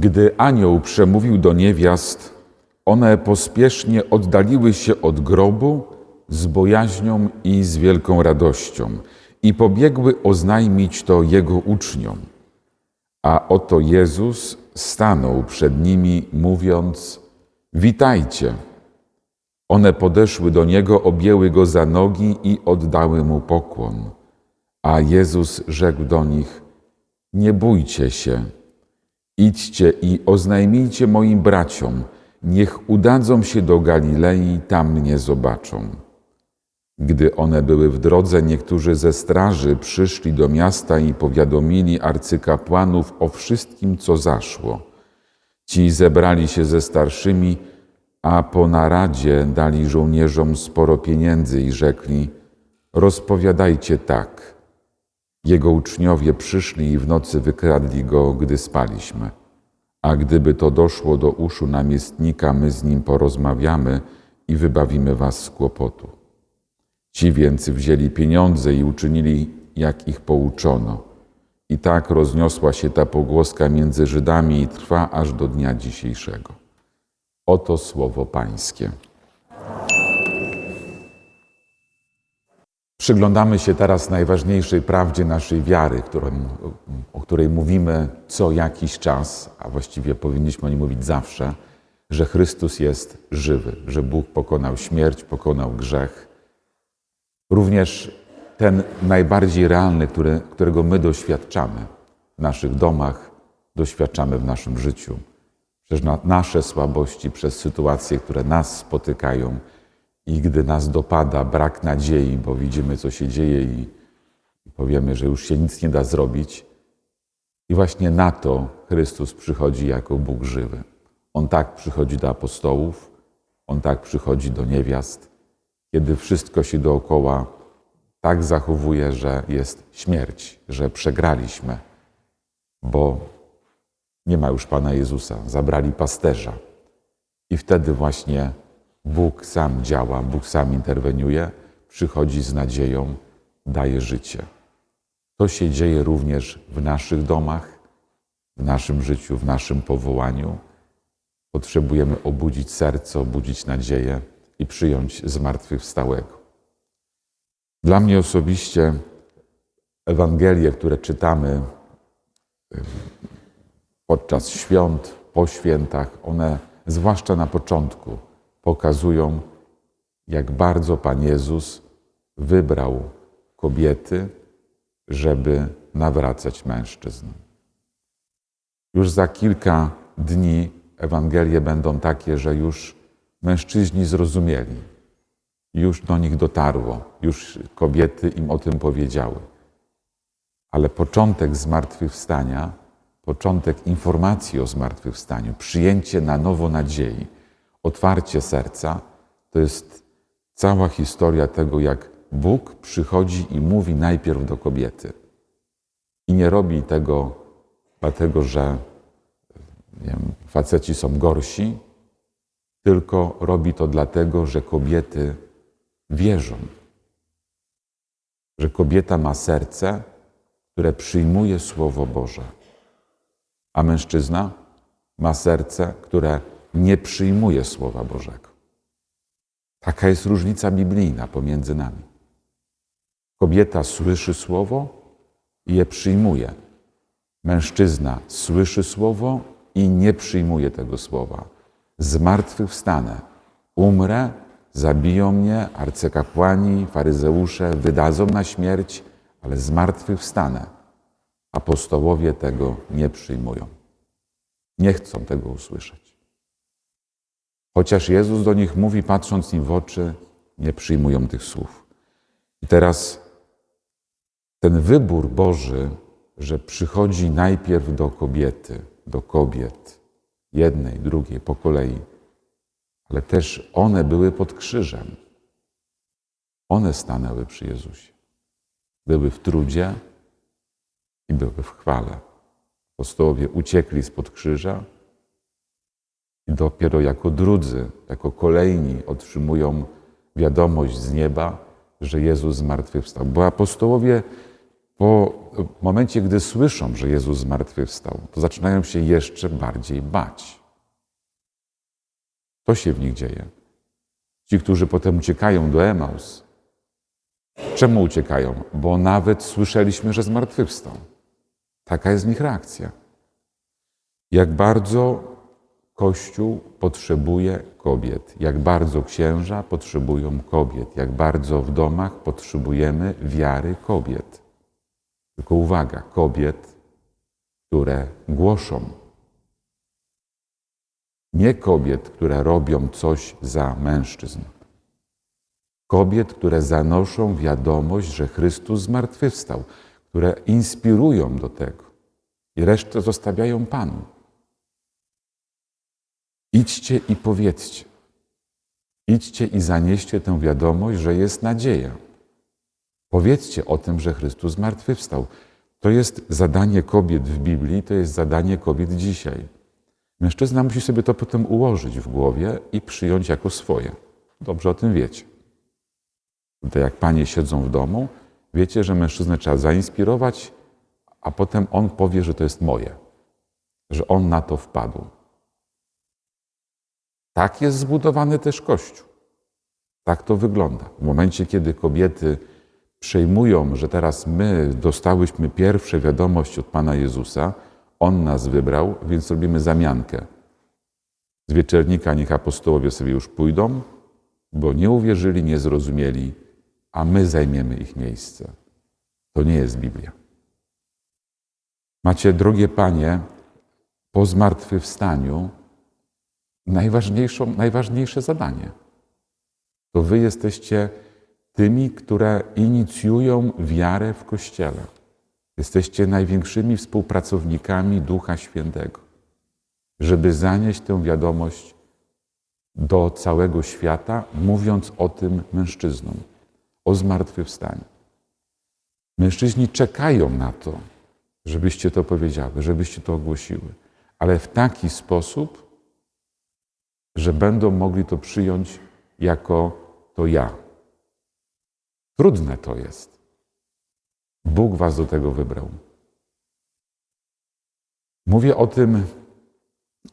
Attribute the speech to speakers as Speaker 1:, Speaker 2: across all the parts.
Speaker 1: Gdy anioł przemówił do niewiast, one pospiesznie oddaliły się od grobu z bojaźnią i z wielką radością i pobiegły oznajmić to jego uczniom. A oto Jezus stanął przed nimi, mówiąc: Witajcie. One podeszły do niego, objęły go za nogi i oddały mu pokłon. A Jezus rzekł do nich: Nie bójcie się. Idźcie i oznajmijcie moim braciom, niech udadzą się do Galilei, tam mnie zobaczą. Gdy one były w drodze, niektórzy ze straży przyszli do miasta i powiadomili arcykapłanów o wszystkim, co zaszło. Ci zebrali się ze starszymi, a po naradzie dali żołnierzom sporo pieniędzy i rzekli: Rozpowiadajcie tak. Jego uczniowie przyszli i w nocy wykradli go, gdy spaliśmy. A gdyby to doszło do uszu namiestnika, my z nim porozmawiamy i wybawimy was z kłopotu. Ci więc wzięli pieniądze i uczynili, jak ich pouczono. I tak rozniosła się ta pogłoska między Żydami i trwa aż do dnia dzisiejszego. Oto słowo Pańskie. Przyglądamy się teraz najważniejszej prawdzie naszej wiary, którą, o której mówimy co jakiś czas, a właściwie powinniśmy o niej mówić zawsze, że Chrystus jest żywy, że Bóg pokonał śmierć, pokonał grzech. Również ten najbardziej realny, który, którego my doświadczamy w naszych domach, doświadczamy w naszym życiu. Przez na, nasze słabości, przez sytuacje, które nas spotykają i gdy nas dopada brak nadziei, bo widzimy, co się dzieje i, powiemy, że już się nic nie da zrobić. I właśnie na to Chrystus przychodzi jako Bóg żywy. On tak przychodzi do apostołów, on tak przychodzi do niewiast, kiedy wszystko się dookoła tak zachowuje, że jest śmierć, że przegraliśmy, bo nie ma już Pana Jezusa, zabrali pasterza. I wtedy właśnie Bóg sam działa, Bóg sam interweniuje, przychodzi z nadzieją, daje życie. To się dzieje również w naszych domach, w naszym życiu, w naszym powołaniu. Potrzebujemy obudzić serce, obudzić nadzieję i przyjąć zmartwychwstałego. Dla mnie osobiście Ewangelie, które czytamy podczas świąt, po świętach, one zwłaszcza na początku pokazują, jak bardzo Pan Jezus wybrał kobiety, żeby nawracać mężczyzn. Już za kilka dni Ewangelie będą takie, że już mężczyźni zrozumieli, już do nich dotarło, już kobiety im o tym powiedziały. Ale początek zmartwychwstania, początek informacji o zmartwychwstaniu, przyjęcie na nowo nadziei, otwarcie serca, to jest cała historia tego, jak Bóg przychodzi i mówi najpierw do kobiety. I nie robi tego dlatego, że wiem, faceci są gorsi, tylko robi to dlatego, że kobiety wierzą. Że kobieta ma serce, które przyjmuje Słowo Boże, a mężczyzna ma serce, które nie przyjmuje Słowa Bożego. Taka jest różnica biblijna pomiędzy nami. Kobieta słyszy Słowo i je przyjmuje. Mężczyzna słyszy Słowo i nie przyjmuje tego Słowa. Zmartwychwstanę, umrę, zabiją mnie arcykapłani, faryzeusze, wydadzą na śmierć, ale zmartwychwstanę. Apostołowie tego nie przyjmują. Nie chcą tego usłyszeć. Chociaż Jezus do nich mówi, patrząc im w oczy, nie przyjmują tych słów. I teraz ten wybór Boży, że przychodzi najpierw do kobiety, do kobiet, jednej, drugiej, po kolei, ale też one były pod krzyżem. One stanęły przy Jezusie. Były w trudzie i były w chwale. Apostołowie uciekli spod krzyża i dopiero jako drudzy, jako kolejni otrzymują wiadomość z nieba, że Jezus zmartwychwstał. Bo apostołowie po momencie, gdy słyszą, że Jezus zmartwychwstał, to zaczynają się jeszcze bardziej bać. To się w nich dzieje. Ci, którzy potem uciekają do Emaus. Czemu uciekają? Bo nawet słyszeliśmy, że zmartwychwstał. Taka jest w nich reakcja. Jak bardzo Kościół potrzebuje kobiet, jak bardzo księża potrzebują kobiet, jak bardzo w domach potrzebujemy wiary kobiet. Tylko uwaga, kobiet, które głoszą. Nie kobiet, które robią coś za mężczyzn. Kobiet, które zanoszą wiadomość, że Chrystus zmartwychwstał, które inspirują do tego i resztę zostawiają Panu. Idźcie i powiedzcie. Idźcie i zanieście tę wiadomość, że jest nadzieja. Powiedzcie o tym, że Chrystus zmartwychwstał. To jest zadanie kobiet w Biblii, to jest zadanie kobiet dzisiaj. Mężczyzna musi sobie to potem ułożyć w głowie i przyjąć jako swoje. Dobrze o tym wiecie. Tutaj jak panie siedzą w domu, wiecie, że mężczyznę trzeba zainspirować, a potem on powie, że to jest moje, że on na to wpadł. Tak jest zbudowany też Kościół. Tak to wygląda. W momencie, kiedy kobiety przejmują, że teraz my dostałyśmy pierwsze wiadomość od Pana Jezusa, On nas wybrał, więc robimy zamiankę. Z wieczernika niech apostołowie sobie już pójdą, bo nie uwierzyli, nie zrozumieli, a my zajmiemy ich miejsce. To nie jest Biblia. Macie, drogie panie, po zmartwychwstaniu najważniejszą, najważniejsze zadanie. To wy jesteście tymi, które inicjują wiarę w Kościele. Jesteście największymi współpracownikami Ducha Świętego, żeby zanieść tę wiadomość do całego świata, mówiąc o tym mężczyznom, o zmartwychwstaniu. Mężczyźni czekają na to, żebyście to powiedziały, żebyście to ogłosiły, ale w taki sposób, że będą mogli to przyjąć jako to ja. Trudne to jest. Bóg was do tego wybrał. Mówię o tym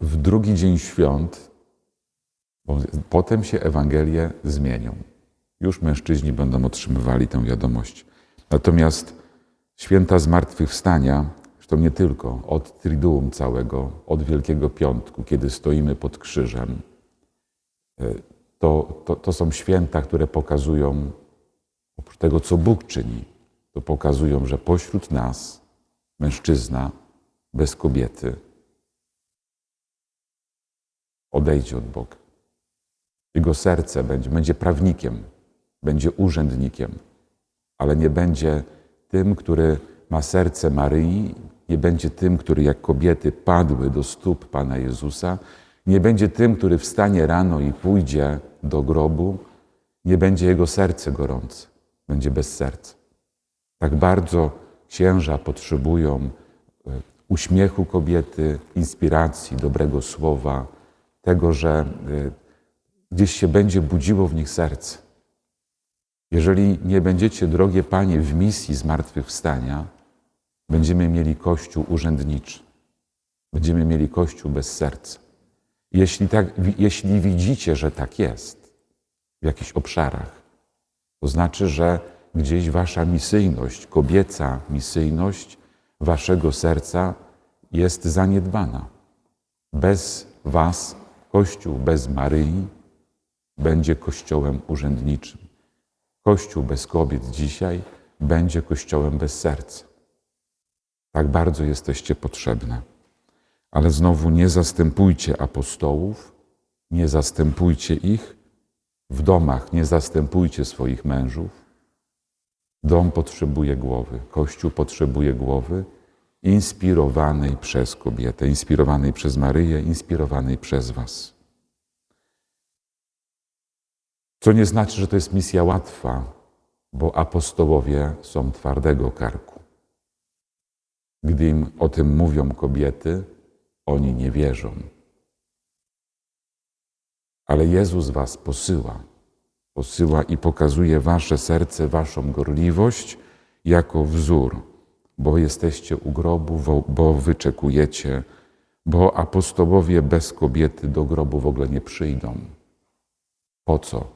Speaker 1: w drugi dzień świąt, bo potem się Ewangelie zmienią. Już mężczyźni będą otrzymywali tę wiadomość. Natomiast święta zmartwychwstania, zresztą nie tylko, od Triduum całego, od Wielkiego Piątku, kiedy stoimy pod krzyżem, to, to, to są święta, które pokazują, oprócz tego, co Bóg czyni, to pokazują, że pośród nas mężczyzna bez kobiety odejdzie od Boga. Jego serce będzie, będzie prawnikiem, będzie urzędnikiem, ale nie będzie tym, który ma serce Maryi, nie będzie tym, który jak kobiety padły do stóp Pana Jezusa, nie będzie tym, który wstanie rano i pójdzie do grobu, nie będzie jego serce gorące, będzie bez serca. Tak bardzo księża potrzebują e, uśmiechu kobiety, inspiracji, dobrego słowa, tego, że e, gdzieś się będzie budziło w nich serce. Jeżeli nie będziecie, drogie Panie, w misji zmartwychwstania, będziemy mieli Kościół urzędniczy. Będziemy mieli Kościół bez serca. Jeśli, tak, jeśli widzicie, że tak jest w jakichś obszarach, to znaczy, że gdzieś wasza misyjność, kobieca misyjność waszego serca jest zaniedbana. Bez was Kościół bez Maryi będzie kościołem urzędniczym. Kościół bez kobiet dzisiaj będzie kościołem bez serca. Tak bardzo jesteście potrzebne. Ale znowu nie zastępujcie apostołów, nie zastępujcie ich w domach, nie zastępujcie swoich mężów. Dom potrzebuje głowy, Kościół potrzebuje głowy inspirowanej przez kobietę, inspirowanej przez Maryję, inspirowanej przez Was. Co nie znaczy, że to jest misja łatwa, bo apostołowie są twardego karku. Gdy im o tym mówią kobiety, oni nie wierzą. Ale Jezus Was posyła. Posyła i pokazuje Wasze serce, Waszą gorliwość jako wzór, bo jesteście u grobu, bo wyczekujecie, bo apostołowie bez kobiety do grobu w ogóle nie przyjdą. Po co,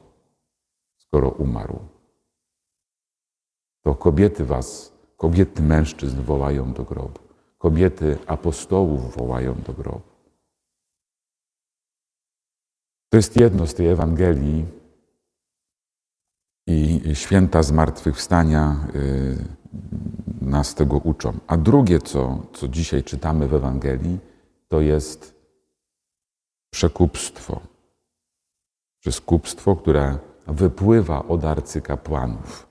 Speaker 1: skoro umarł? To kobiety was, kobiety mężczyzn wołają do grobu. Kobiety apostołów wołają do grobu. To jest jedno z tej Ewangelii i święta zmartwychwstania y, nas tego uczą. A drugie, co, co dzisiaj czytamy w Ewangelii, to jest przekupstwo. Przekupstwo, które wypływa od arcykapłanów,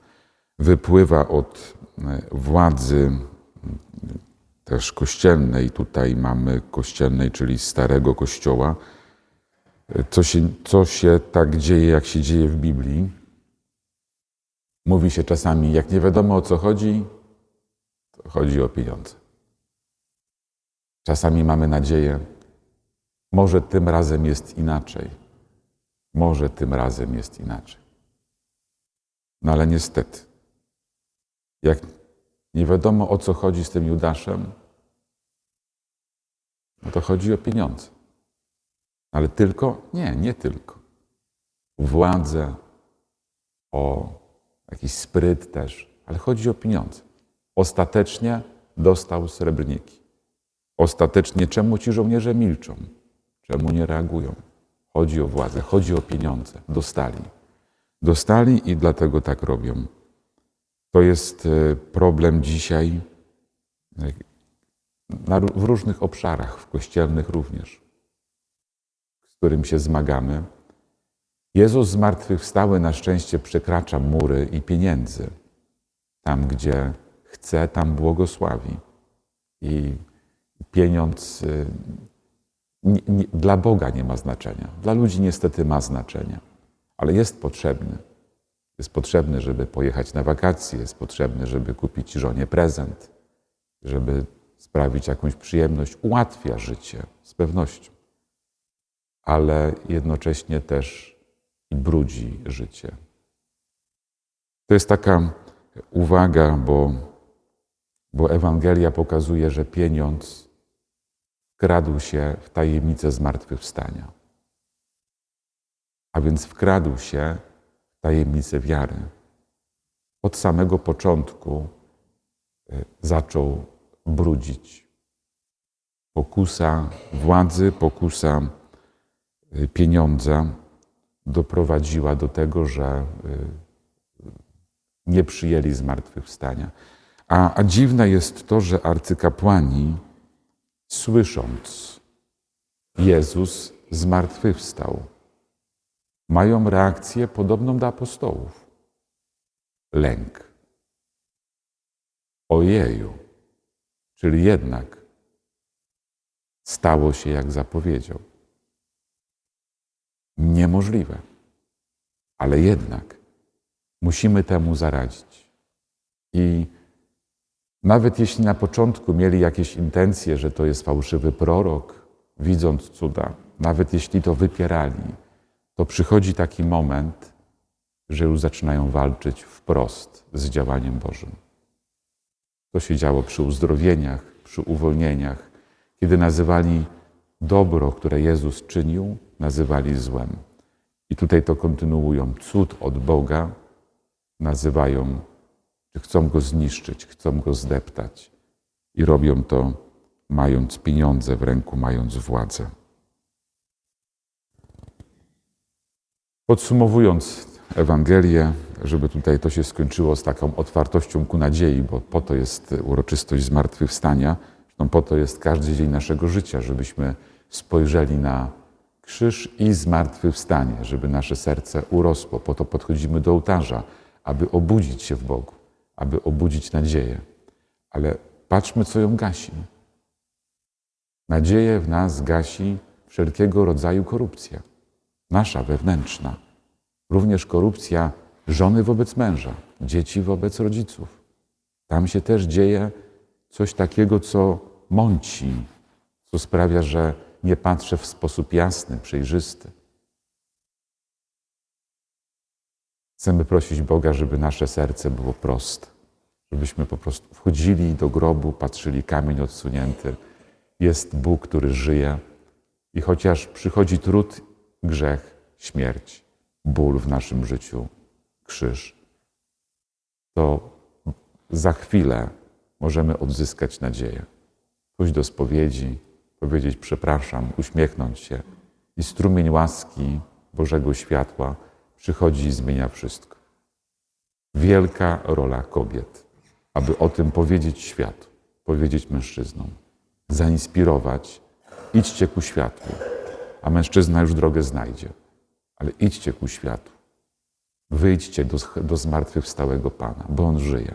Speaker 1: wypływa od władzy też kościelnej. Tutaj mamy kościelnej, czyli starego kościoła. Co się, co się tak dzieje, jak się dzieje w Biblii? Mówi się czasami, jak nie wiadomo o co chodzi, to chodzi o pieniądze. Czasami mamy nadzieję, może tym razem jest inaczej. Może tym razem jest inaczej. No ale niestety, jak nie wiadomo o co chodzi z tym Judaszem, no to chodzi o pieniądze. Ale tylko? Nie, nie tylko. Władzę, o jakiś spryt też, ale chodzi o pieniądze. Ostatecznie dostał srebrniki. Ostatecznie czemu ci żołnierze milczą? Czemu nie reagują? Chodzi o władzę, chodzi o pieniądze. Dostali. Dostali i dlatego tak robią. To jest e, problem dzisiaj e, w różnych obszarach, w kościelnych również, z którym się zmagamy. Jezus zmartwychwstały na szczęście przekracza mury i pieniędzy. Tam, gdzie chce, tam błogosławi. I pieniądz y, nie, nie, dla Boga nie ma znaczenia. Dla ludzi niestety ma znaczenie, ale jest potrzebny. Jest potrzebny, żeby pojechać na wakacje, jest potrzebny, żeby kupić żonie prezent, żeby sprawić jakąś przyjemność. Ułatwia życie z pewnością, ale jednocześnie też brudzi życie. To jest taka uwaga, bo, bo Ewangelia pokazuje, że pieniądz wkradł się w tajemnicę zmartwychwstania. A więc wkradł się tajemnicę wiary. Od samego początku y, zaczął brudzić. Pokusa władzy, pokusa y, pieniądza doprowadziła do tego, że y, nie przyjęli zmartwychwstania. A, a dziwne jest to, że arcykapłani, słysząc Jezus zmartwychwstał, mają reakcję podobną do apostołów. Lęk. Ojeju. Czyli jednak stało się, jak zapowiedział. Niemożliwe. Ale jednak musimy temu zaradzić. I nawet jeśli na początku mieli jakieś intencje, że to jest fałszywy prorok, widząc cuda, nawet jeśli to wypierali, to przychodzi taki moment, że już zaczynają walczyć wprost z działaniem Bożym. To się działo przy uzdrowieniach, przy uwolnieniach, kiedy nazywali dobro, które Jezus czynił, nazywali złem. I tutaj to kontynuują. Cud od Boga nazywają, czy chcą go zniszczyć, chcą go zdeptać. I robią to mając pieniądze w ręku, mając władzę. Podsumowując Ewangelię, żeby tutaj to się skończyło z taką otwartością ku nadziei, bo po to jest uroczystość zmartwychwstania, zresztą po to jest każdy dzień naszego życia, żebyśmy spojrzeli na krzyż i zmartwychwstanie, żeby nasze serce urosło. Po to podchodzimy do ołtarza, aby obudzić się w Bogu, aby obudzić nadzieję. Ale patrzmy, co ją gasi. Nadzieję w nas gasi wszelkiego rodzaju korupcja, nasza wewnętrzna, również korupcja żony wobec męża, dzieci wobec rodziców. Tam się też dzieje coś takiego, co mąci, co sprawia, że nie patrzę w sposób jasny, przejrzysty. Chcemy prosić Boga, żeby nasze serce było proste, żebyśmy po prostu wchodzili do grobu, patrzyli kamień odsunięty. Jest Bóg, który żyje i chociaż przychodzi trud, grzech, śmierć, ból w naszym życiu, krzyż, to za chwilę możemy odzyskać nadzieję. Pójść do spowiedzi, powiedzieć przepraszam, uśmiechnąć się i strumień łaski Bożego światła przychodzi i zmienia wszystko. Wielka rola kobiet, aby o tym powiedzieć światu, powiedzieć mężczyznom, zainspirować, idźcie ku światłu, a mężczyzna już drogę znajdzie, ale idźcie ku światu. Wyjdźcie do, do zmartwychwstałego Pana, bo On żyje.